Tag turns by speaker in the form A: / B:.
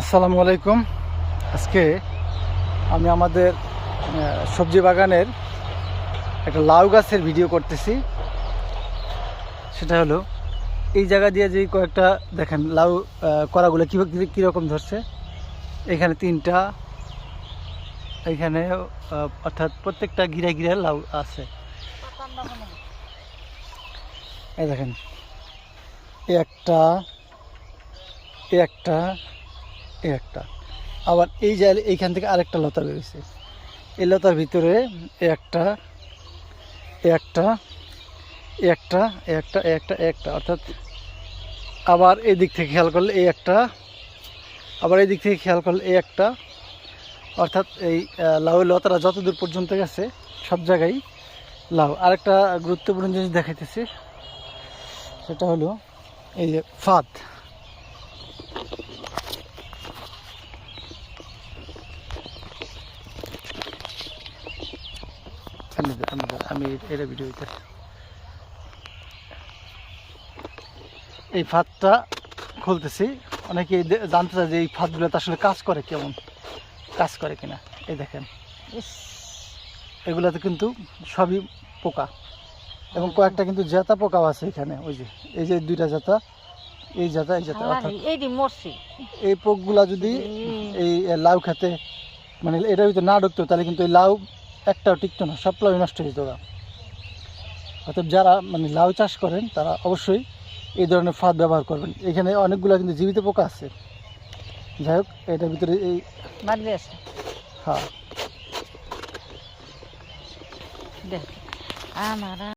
A: আসসালামু আলাইকুম। আজকে আমি আমাদের সবজি বাগানের একটা লাউ গাছের ভিডিও করতেছি। সেটা হলো, এই জায়গা দিয়ে যে কয়েকটা, দেখেন লাউ করাগুলো কী কীরকম ধরছে। এখানে তিনটা, এখানে অর্থাৎ প্রত্যেকটা গিরা গিরা লাউ আছে। এই দেখেন একটা একটা এই একটা। আবার এই যে এইখান থেকে আরেকটা লতা বেরিয়েছে। এই লতার ভিতরে একটা একটা একটা একটা একটা একটা, অর্থাৎ আবার এই দিক থেকে খেয়াল করলে এই একটা, আবার এই দিক থেকে খেয়াল করলে এই একটা, অর্থাৎ এই লাউ লাউয়ের লতাটা যত দূর পর্যন্ত গেছে, সব জায়গায় লাউ। আরেকটা গুরুত্বপূর্ণ জিনিস দেখাইতেছি, সেটা হলো এই যে ফাঁদ। আমি আমি এটা ভিডিও দিতেছি। এই ফাঁদটা খুলতেছি। অনেকে জানতে চায় যে এই ফাঁদগুলোতে আসলে কাজ করে কেমন? কাজ করে কিনা? এই দেখেন। এগুলাতে কিন্তু সবই পোকা। এবং কয়েকটা কিন্তু জাতা পোকাও আছে এখানে। ওই যে এই যে দুইটা জাতা এই জাতা এই জাতা এই পোকগুলা যদি এই লাউ খেতে মানে এটার ভিতরে না ঢুকতো তাহলে কিন্তু এই লাউ একটাও টিকতো না সব লাউ নষ্ট হয়ে যেত ওরা। অর্থাৎ যারা মানে লাউ চাষ করেন তারা অবশ্যই এই ধরনের ফাঁদ ব্যবহার করবেন। এখানে অনেকগুলো কিন্তু জীবিত পোকা আছে। যাই হোক এটার ভিতরে এই হ্যাঁ।